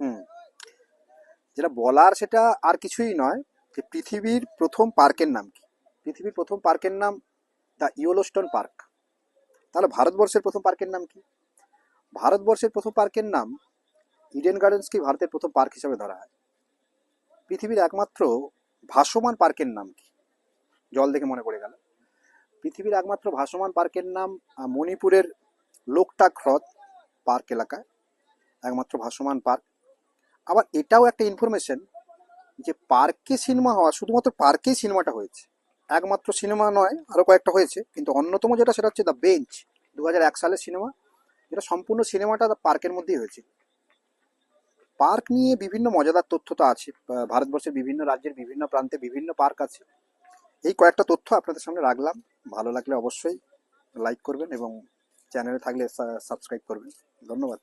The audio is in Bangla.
হুম। যেটা বলার সেটা আর কিছুই নয় যে পৃথিবীর প্রথম পার্কের নাম কি? পৃথিবীর প্রথম পার্কের নাম দ্য ইয়োলোস্টোন পার্ক। তাহলে ভারতবর্ষের প্রথম পার্কের নাম কি? ভারতবর্ষের প্রথম পার্কের নাম ইডেন গার্ডেন্সকে ভারতের প্রথম পার্ক হিসেবে ধরা হয়? পৃথিবীর একমাত্র ভাসমান পার্কের নাম কি? জল দেখে মনে পড়ে গেল। পৃথিবীর একমাত্র ভাসমান পার্কের নাম মণিপুরের লোকটাক হ্রদ পার্ক এলাকায়, একমাত্র ভাসমান পার্ক। আবার এটাও একটা ইনফরমেশন যে পার্কে সিনেমা হওয়া, শুধুমাত্র পার্কেই সিনেমাটা হয়েছে। একমাত্র সিনেমা নয় আরও কয়েকটা হয়েছে, কিন্তু অন্যতম যেটা সেটা হচ্ছে দ্য বেঞ্চ দু সালের সিনেমা যেটা সম্পূর্ণ সিনেমাটা পার্কের মধ্যেই হয়েছে। পার্ক নিয়ে বিভিন্ন মজাদার তথ্য তো আছে ভারতবর্ষের বিভিন্ন রাজ্যের বিভিন্ন প্রান্তে বিভিন্ন পার্ক আছে। এই কয়েকটা তথ্য আপনাদের সামনে রাখলাম। ভালো লাগলে অবশ্যই লাইক করবেন এবং চ্যানেলে থাকলে সাবস্ক্রাইব করবেন। ধন্যবাদ।